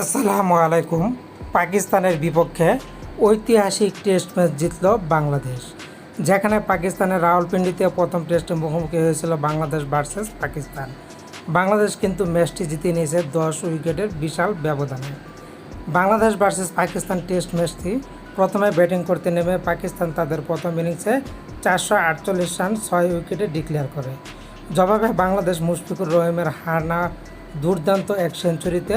আসসালামু আলাইকুম। পাকিস্তানের বিপক্ষে ঐতিহাসিক টেস্ট ম্যাচ জিতল বাংলাদেশ, যেখানে পাকিস্তানের রাওয়ালপিন্ডিতে প্রথম টেস্টে মুখোমুখি হয়েছিল বাংলাদেশ ভার্সেস পাকিস্তান। বাংলাদেশ কিন্তু ম্যাচটি জিতে নিয়েছে দশ উইকেটের বিশাল ব্যবধানে। বাংলাদেশ ভার্সেস পাকিস্তান টেস্ট ম্যাচটি প্রথমে ব্যাটিং করতে নেমে পাকিস্তান তাদের প্রথম ইনিংসে চারশো আটচল্লিশ রান, ছয় উইকেটে ডিক্লেয়ার করে। জবাবে বাংলাদেশ মুশফিকুর রহিমের হারনা দুর্দান্ত এক সেঞ্চুরিতে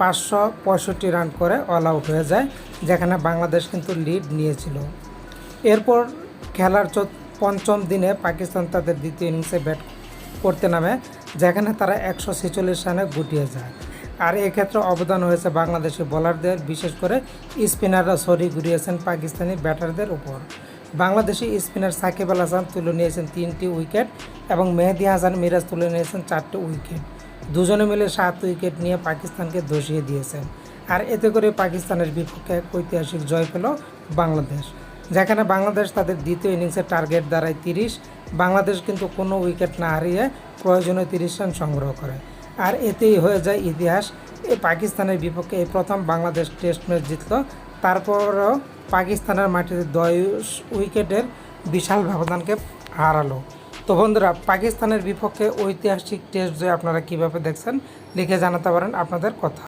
পাঁচশো পঁয়ষট্টি রান করে অল আউট হয়ে যায়, যেখানে বাংলাদেশ কিন্তু লিড নিয়েছিল। এরপর খেলার পঞ্চম দিনে পাকিস্তান তাদের দ্বিতীয় ইনিংসে ব্যাট করতে নামে, যেখানে তারা একশো ছেচল্লিশ রানে গুটিয়ে যায়। আর এক্ষেত্রে অবদান হয়েছে বাংলাদেশি বোলারদের বিশেষ করে স্পিনাররা সরি ঘুরিয়েছেন পাকিস্তানি ব্যাটারদের উপর। বাংলাদেশি স্পিনার সাকিব আল হাসান তুলে নিয়েছেন তিনটি উইকেট এবং মেহেদি হাসান মিরাজ তুলে নিয়েছেন চারটি উইকেট দুজনে মিলে সাত উইকেট নিয়ে পাকিস্তানকে ধসিয়ে দিয়েছেন। আর এতে করে পাকিস্তানের বিপক্ষে এক ঐতিহাসিক জয় পেল বাংলাদেশ। যেখানে বাংলাদেশ তাদের দ্বিতীয় ইনিংসের টার্গেট দাঁড়ায় তিরিশ। বাংলাদেশ কিন্তু কোনো উইকেট না হারিয়ে প্রয়োজনীয় তিরিশ রান সংগ্রহ করে। আর এতেই হয়ে যায় ইতিহাস। এই পাকিস্তানের বিপক্ষে এই প্রথম বাংলাদেশ টেস্ট ম্যাচ জিতল। তারপরও পাকিস্তানের মাটিতে দশ উইকেটের বিশাল ব্যবধানকে হারালো। তো বন্ধুরা, পাকিস্তানের বিপক্ষে ঐতিহাসিক টেস্ট জয় আপনারা কীভাবে দেখছেন লিখে জানাতে পারেন আপনাদের কথা।